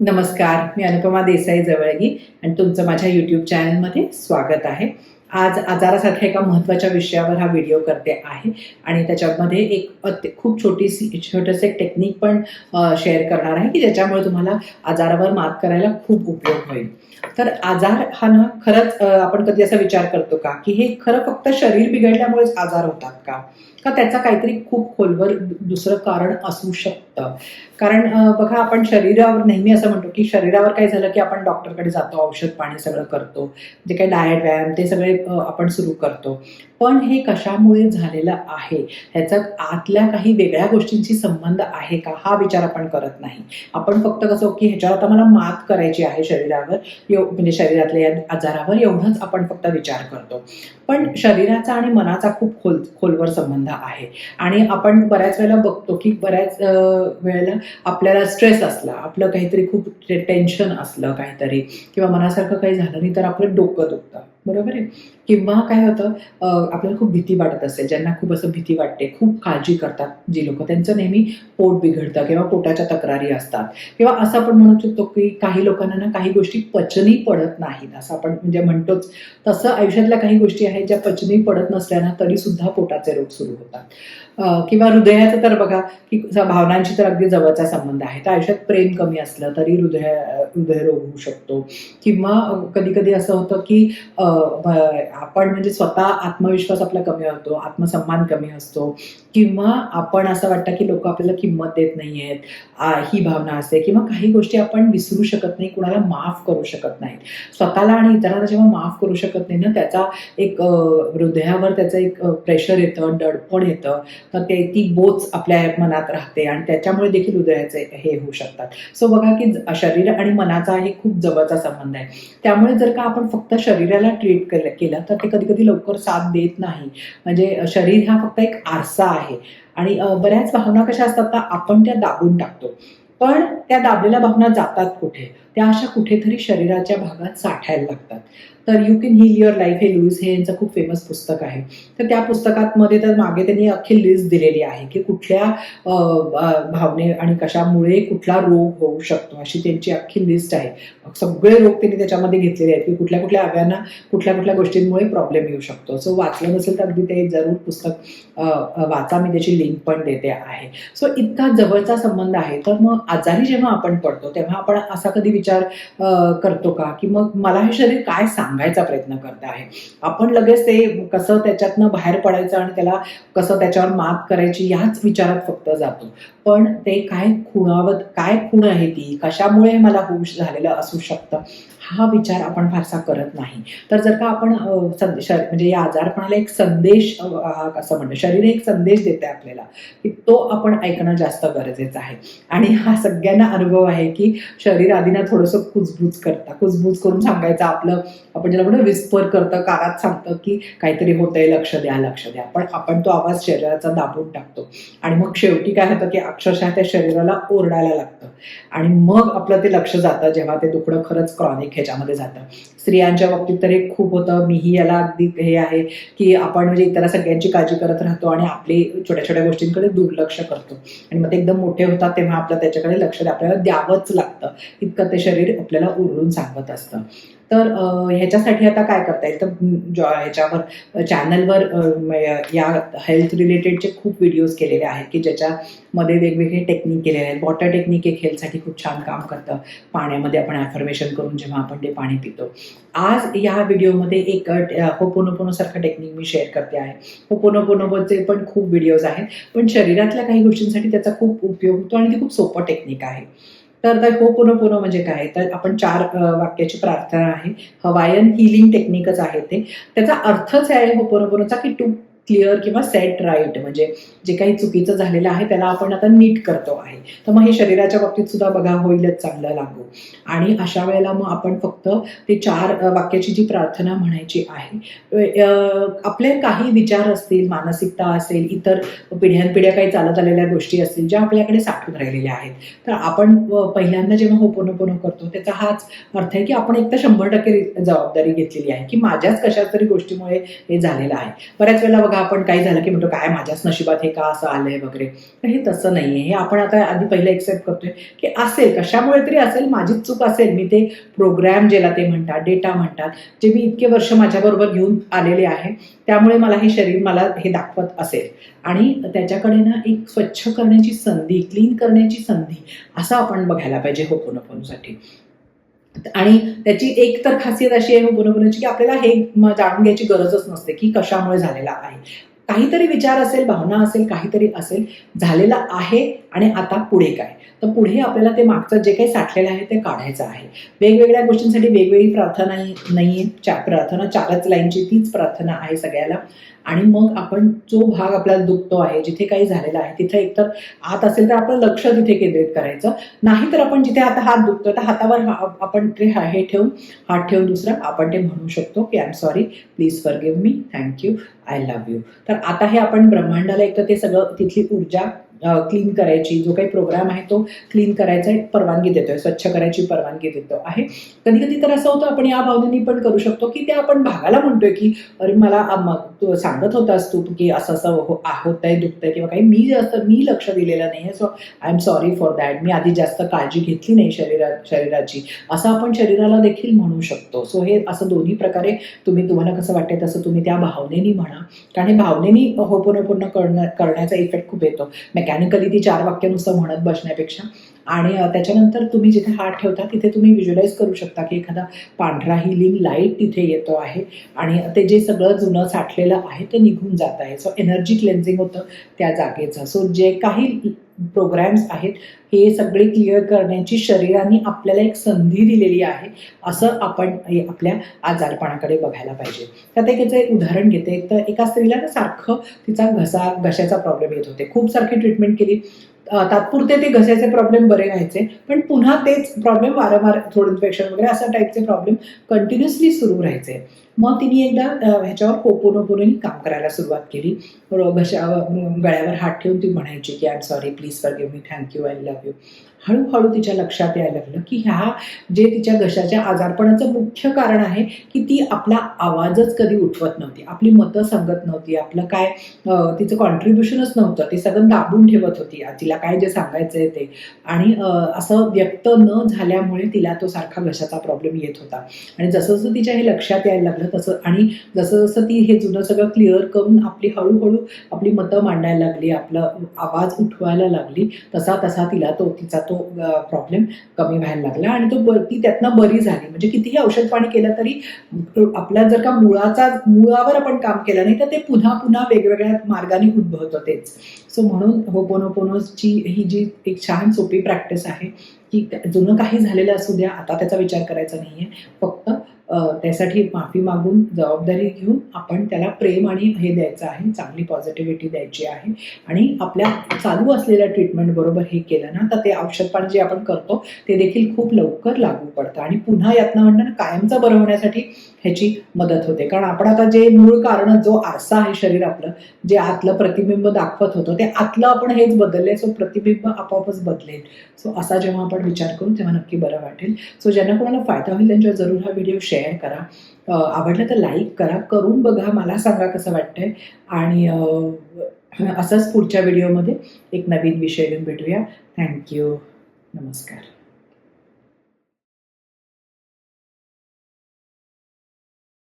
नमस्कार मी अनुपमा देसाई जवळगी आणि तुमचं माझ्या यूट्यूब चॅनलमध्ये स्वागत आहे. आज आजारासारख्या एका महत्त्वाच्या विषयावर हा व्हिडिओ करते आहे आणि त्याच्यामध्ये एक खूप छोटीशी छोटंसं एक टेक्निक पण शेअर करणार आहे की ज्याच्यामुळे तुम्हाला आजारावर मात करायला खूप उपयोग होईल. तर आजार हा ना खरंच आपण कधी असा विचार करतो का की हे खरं फक्त शरीर बिघडल्यामुळेच आजार होतात का? का त्याचा काहीतरी खूप खोलवर दुसरं कारण असू शकतं? कारण बघा आपण शरीरावर नेहमी असं म्हणतो की शरीरावर काय झालं की आपण डॉक्टरकडे जातो औषध पाणी सगळं करतो जे काही डायट व्यायाम ते सगळे आपण सुरू करतो. पण हे कशामुळे झालेलं आहे? ह्याचा आतल्या काही वेगळ्या गोष्टींशी संबंध आहे का? हा विचार आपण करत नाही. आपण फक्त कसं की ह्याच्यावर आता मला मात करायची आहे शरीरावर एव- म्हणजे शरीरातल्या या आजारावर एवढंच आपण फक्त विचार करतो. पण शरीराचा आणि मनाचा खूप खोल खोलवर संबंध आहे. आणि आपण बऱ्याच वेळेला बघतो की बऱ्याच वेळेला आपल्याला स्ट्रेस असला आपलं काहीतरी खूप टेन्शन असलं काहीतरी किंवा मनासारखं काही झालं नाही तर आपलं डोकं दुखतं. बरोबर आहे? किंवा काय होतं आपल्याला खूप भीती वाटत असेल ज्यांना खूप असं भीती वाटते खूप काळजी करतात जी लोक. त्यांचं नेहमी पोट बिघडतं किंवा पोटाच्या तक्रारी असतात. किंवा असं आपण म्हणू शकतो की काही लोकांना ना काही गोष्टी पचनी पडत नाहीत. असं आपण म्हणजे म्हणतोच. तसं आयुष्यातल्या काही गोष्टी आहेत ज्या पचनी पडत नसल्याना तरी सुद्धा पोटाचे रोग सुरू होतात. किंवा हृदयाचं तर बघा की भावनांशी तर अगदी जवळचा संबंध आहे. तर आयुष्यात प्रेम कमी असलं तरी हृदय हृदयरोग होऊ शकतो. किंवा कधी कधी असं होतं की आपण म्हणजे स्वतः आत्मविश्वास आपला कमी होतो आत्मसन्मान कमी असतो. किंवा आपण असं वाटतं की लोक आपल्याला किंमत देत नाही आहेत ही भावना असते किंवा काही गोष्टी आपण विसरू शकत नाही कुणाला माफ करू शकत नाही स्वतःला आणि इतरांना जेव्हा माफ करू शकत नाही ना त्याचा एक हृदयावर त्याचं एक प्रेशर येतं दडपण येतं. तर ते ती बोच आपल्या मनात राहते आणि त्याच्यामुळे देखील हृदयाचे हे होऊ शकतात. सो बघा की शरीर आणि मनाचा हे खूप जवळचा संबंध आहे. त्यामुळे जर का आपण फक्त शरीराला ट्रीट केलं केलं तर ते कधी कधी लवकर साथ देत नाही. म्हणजे शरीर हा फक्त एक आरसा आहे. आणि बऱ्याच भावना कशा असतात ना आपण त्या दाबून टाकतो. पण त्या दाबलेल्या भावना जातात कुठे? त्या अशा कुठेतरी शरीराच्या भागात साठायला लागतात. तर you can heal your life हे लुईस हे यांचं खूप फेमस पुस्तक आहे. तर त्या पुस्तकात मध्ये तर मागे त्यांनी अख्खी लिस्ट दिलेली आहे की कुठल्या भावने आणि कशामुळे कुठला रोग होऊ शकतो अशी त्यांची अख्खी लिस्ट आहे. सगळे रोग त्यांनी त्याच्यामध्ये घेतलेले आहेत की कुठल्या कुठल्या अव्यांना कुठल्या कुठल्या गोष्टींमुळे प्रॉब्लेम येऊ शकतो. सो वाचलं नसेल तर अगदी ते जरूर पुस्तक वाचा. मी त्याची लिंक पण देते आहे. सो इतका जवळचा संबंध आहे. तर मग आजारी जेव्हा आपण पडतो तेव्हा आपण असा कधी विचार करतो का? की मग मला हे शरीर काय सांग सांगायचा प्रयत्न करत आहे. आपण लगेच ते कसं त्याच्यातनं बाहेर पडायचं आणि त्याला कसं त्याच्यावर मात करायची याच विचारात फक्त जातो. पण ते काय खुणावत काय खूण आहे ती? कशामुळे मला होऊ झालेलं असू शकतं? हा विचार आपण फारसा करत नाही. तर जर का आपण संदेश म्हणजे या आजारपणाला एक संदेश असं म्हणतो शरीर एक संदेश देते आपल्याला की तो आपण ऐकणं जास्त गरजेचं आहे. आणि हा सगळ्यांना अनुभव आहे की शरीर आधीना थोडंसं कुजबूज करता. कुजबूज करून सांगायचं आपलं आपण म्हणजे म्हणतो विस्पर करतं कानात सांगतं की काहीतरी होतंय लक्ष द्या लक्ष द्या. पण आपण तो आवाज शरीराचा दाबून टाकतो. आणि मग शेवटी काय होतं की अक्षरशः त्या शरीराला ओरडायला लागतं. आणि मग आपलं ते लक्ष जातं जेव्हा ते दुखणं खरंच क्रॉनिक ह्याच्यामध्ये जातं. स्त्रियांच्या बाबतीत तर हे खूप होतं. मीही याला अगदी हे आहे की आपण म्हणजे इतर सगळ्यांची काळजी करत राहतो आणि आपली छोट्या छोट्या गोष्टींकडे दुर्लक्ष करतो. आणि मग ते एकदम मोठे होतात तेव्हा आपलं त्याच्याकडे लक्ष द्या- आपल्याला द्यावंच लागतं. इतकं ते शरीर आपल्याला ओरडून सांगत असतं. तर ह्याच्यासाठी आता काय करता येईल? तर जॉ- ह्याच्यावर चॅनलवर या हेल्थ रिलेटेडचे खूप व्हिडिओज केलेले आहेत की ज्याच्यामध्ये वेगवेगळे टेक्निक केलेले आहेत. वॉटर टेक्निक एक हेल्थसाठी खूप छान काम करतं. पाण्यामध्ये आपण ॲफर्मेशन करून जेव्हा आपण ते पाणी पितो. आज या व्हिडिओमध्ये एक होपोनोपोनो सारखं टेक्निक मी शेअर करते आहे. होपोनोपोनोचे पण खूप व्हिडिओज आहेत. पण शरीरातल्या काही गोष्टींसाठी त्याचा खूप उपयोग होतो आणि ते खूप सोपं टेक्निक आहे. तर तर होपोनोपोनो म्हणजे काय? तर आपण चार वाक्याची प्रार्थना आहे. हवायन हिलिंग टेक्निकच आहे ते. त्याचा अर्थच आहे हो होपोनोपोनोचा की टू क्लिअर किंवा सेट राईट म्हणजे जे काही चुकीचं झालेलं आहे त्याला आपण आता नीट करतो आहे. तर मग हे शरीराच्या बाबतीत सुद्धा बघा होईलच चांगलं लागू. आणि अशा वेळेला मग आपण फक्त ते चार वाक्याची जी प्रार्थना म्हणायची आहे आपले काही विचार असतील मानसिकता असेल इतर पिढ्यानपिढ्या काही चालत आलेल्या गोष्टी असतील ज्या आपल्याकडे साठून राहिलेल्या आहेत. तर आपण पहिल्यांदा जेव्हा होपोनोपोनो करतो त्याचा हाच अर्थ आहे की आपण एक तर शंभर टक्के जबाबदारी घेतलेली आहे की माझ्याच कशा तरी गोष्टीमुळे हे झालेलं आहे. बऱ्याच वेळेला बघा आपण काही झालं की म्हणतो काय माझ्याच नशिबात हे का असं आलंय वगैरे? तर हे तसं नाही आहे हे आपण आता आधी पहिलं एक्सेप्ट करतोय की असेल कशामुळे तरी असेल माझीच चूक असेल. मी ते प्रोग्रॅम ज्याला ते म्हणतात डेटा म्हणतात जे मी इतके वर्ष माझ्याबरोबर घेऊन आलेले आहे त्यामुळे मला हे शरीर मला हे दाखवत असेल. आणि त्याच्याकडे ना एक स्वच्छ करण्याची संधी क्लीन करण्याची संधी असं आपण बघायला पाहिजे होपोनोपोनोसाठी आणि त्याची एक तर खासियत अशी आहे होपोनोपोनोची की आपल्याला हे जाणून घ्यायची गरजच नसते की कशामुळे झालेला आहे. काहीतरी विचार असेल भावना असेल काहीतरी असेल झालेला आहे आणि आता पुढे काय? तर पुढे आपल्याला ते मागचं जे काही साठलेलं आहे ते काढायचं आहे. वेगवेगळ्या गोष्टींसाठी वेगवेगळी प्रार्थना नाही आहे चा प्रार्थना चारच लाईनची तीच प्रार्थना आहे सगळ्याला. आणि मग आपण जो भाग आपल्याला दुखतो आहे जिथे काही झालेला आहे तिथे एकतर आत असेल तर आपलं लक्ष तिथे केंद्रित करायचं. नाही तर आपण जिथे आता हात दुखतो तर हातावर हा- आपण ते हा- हे ठेवून हात ठेवून दुसरं आपण ते म्हणू शकतो की I am sorry please forgive me thank you I love you तर आता हे आपण ब्रह्मांडाला एक तर ते सगळं तिथली ऊर्जा क्लीन करायची जो काही प्रोग्राम आहे तो क्लीन करायचा एक परवानगी देतोय स्वच्छ करायची परवानगी देतो आहे. कधी कधी तर असं होतं आपण या भावनेनी पण करू शकतो की ते आपण भागाला म्हणतोय की अरे मला तू सांगत होतास तू की असं असं हो- होत आहे दुखत आहे किंवा काही. मी जास्त मी लक्ष दिलेलं नाही आहे. So I am sorry for that मी आधी जास्त काळजी घेतली नाही शरीरा शरीराची. असं आपण शरीराला देखील म्हणू शकतो. सो हे असं दोन्ही प्रकारे तुम्ही तुम्हाला कसं वाटते तसं तुम्ही त्या भावनेनी म्हणा. कारण हे भावनेनी पूर्ण करणं करण्याचा इफेक्ट खूप येतो. मेकॅनिकली ती चार वाक्य नुसतं म्हणत बसण्यापेक्षा. आणि त्याच्यानंतर तुम्ही जिथे हात ठेवता तिथे तुम्ही व्हिज्युअलाइज करू शकता की एखादा पांढरा हिलिंग लाइट तिथे येतो आहे. आणि ते जे सगळं जुनं साठलेलं आहे ते निघून जात आहे. सो एनर्जी क्लेन्झिंग होतं त्या जागेचं. सो जे काही प्रोग्रॅम्स आहेत हे सगळे क्लिअर करण्याची शरीराने आपल्याला एक संधी दिलेली आहे असं आपण आपल्या आजारपणाकडे बघायला पाहिजे. त्यात एक याचं एक उदाहरण घेते तर एका स्त्रीला ना सारखं तिचा घसा घशाचा प्रॉब्लेम येत होते. खूप सारखी ट्रीटमेंट केली. तात्पुरते ते घशाचे प्रॉब्लेम बरे व्हायचे पण पुन्हा तेच प्रॉब्लेम वारंवार थोडं इन्फेक्शन वगैरे अशा टाईपचे प्रॉब्लेम कंटिन्युअसली सुरू राहायचे. मग तिने एकदा ह्याच्यावर पोपोनोपोनोनी काम करायला सुरुवात केली. घशा गळ्यावर हात ठेवून ती म्हणायची की I am sorry please forgive me thank you I love you हळूहळू तिच्या लक्षात यायला लागलं की ह्या जे तिच्या घशाच्या आजारपणाचं मुख्य कारण आहे की ती आपला आवाजच कधी उठवत नव्हती. आपली मतं सांगत नव्हती. आपलं काय तिचं कॉन्ट्रीब्युशनच नव्हतं. ते सगळं दाबून ठेवत होती. तिला काय जे सांगायचं आहे ते. आणि असं व्यक्त न झाल्यामुळे तिला तो सारखा घशाचा प्रॉब्लेम येत होता. आणि जसं जसं तिच्या हे लक्षात यायला लागलं तसं आणि जसं जसं ती हे जुनं सगळं क्लिअर करून आपली हळूहळू आपली मतं मांडायला लागली आपलं आवाज उठवायला लागली तसा तसा तिला तो तिचा तो प्रॉब्लेम कमी व्हायला लागला. आणि तो ब- ती त्यातनं बरी झाली. म्हणजे कितीही औषध पाणी केलं तरी आपल्या जर का मुळाचा मुळावर आपण काम केलं नाही तर ते पुन्हा पुन्हा वेगवेगळ्या मार्गाने उद्भवतं तेच. सो म्हणून होपोनोपोनोची ही जी एक छान सोपी प्रॅक्टिस आहे की जुनं काही झालेलं असू द्या आता त्याचा विचार करायचा नाहीये. फक्त त्यासाठी माफी मागून जबाबदारी घेऊन आपण त्याला प्रेम आणि हे द्यायचं आहे चांगली पॉझिटिव्हिटी द्यायची आहे. आणि आपल्या चालू असलेल्या ट्रीटमेंट बरोबर हे केलं ना तर ते औषध पाणी जे आपण करतो ते देखील खूप लवकर लागू पडतं. आणि पुन्हा यातनं म्हणणं कायमचं बरं होण्यासाठी ह्याची मदत होते. कारण आपण आता जे मूळ कारण जो आरसा आहे शरीर आपलं जे आतलं प्रतिबिंब दाखवत होतं ते आतलं आपण हेच बदलले सो प्रतिबिंब आपोआपच बदलेल. सो असा जेव्हा आपण विचार करू तेव्हा नक्की बरं वाटेल. सो ज्यांना कोणाला फायदा होईल त्यांच्यावर जरूर हा व्हिडिओ शेअर करा. आवडलं आवडला तर लाईक करा करून बघा मला सांगा कसं वाटतंय. आणि असंच पुढच्या व्हिडिओमध्ये एक नवीन विषय घेऊन भेटूया. थँक्यू. नमस्कार.